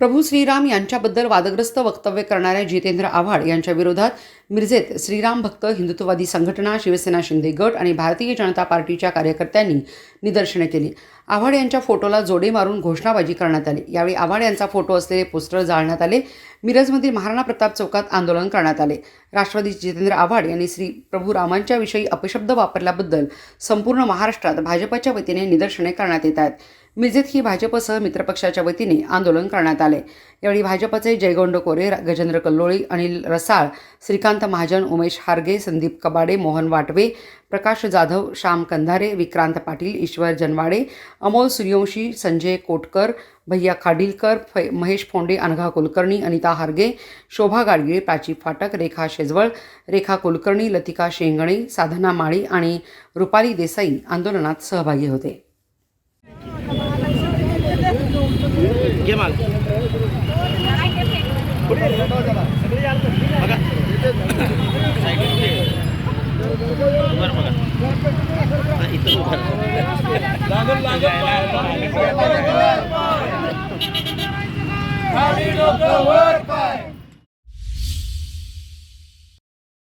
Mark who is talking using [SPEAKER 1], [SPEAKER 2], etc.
[SPEAKER 1] प्रभू श्रीराम यांच्याबद्दल वादग्रस्त वक्तव्य करणाऱ्या जितेंद्र आव्हाड यांच्या विरोधात मिरजेत श्रीराम भक्त हिंदुत्ववादी संघटना शिवसेना शिंदे गट आणि भारतीय जनता पार्टीच्या कार्यकर्त्यांनी निदर्शने केली. आव्हाड यांच्या फोटोला जोडे मारून घोषणाबाजी करण्यात आली. यावेळी आव्हाड यांचा फोटो असलेले पोस्टर जाळण्यात आले. मिरजमधील महाराणा प्रताप चौकात आंदोलन करण्यात आले. राष्ट्रवादी जितेंद्र आव्हाड यांनी श्री प्रभू रामांच्याविषयी अपशब्द वापरल्याबद्दल संपूर्ण महाराष्ट्रात भाजपच्या वतीने निदर्शने करण्यात येत आहेत. मिरजेत ही भाजपसह मित्रपक्षाच्या वतीने आंदोलन करण्यात आले. यावेळी भाजपचे जयगोंड कोरे गजेंद्र कल्लोळी अनिल रसाळ श्रीकांत महाजन उमेश हारगे संदीप कबाडे मोहन वाटवे प्रकाश जाधव श्याम कंधारे विक्रांत पाटील ईश्वर जनवाडे अमोल सूर्यवंशी संजय कोटकर भैया खाडीलकर फै महेश फोंडे अनघा कुलकर्णी अनिता हारगे शोभा गाडगिळे प्राची फाटक रेखा शेजवळ रेखा कुलकर्णी लतिका शेंगणे साधना माळी आणि रुपाली देसाई आंदोलनात सहभागी होते.
[SPEAKER 2] घे माग बघा. वर बघा. इथं
[SPEAKER 3] वर पाय.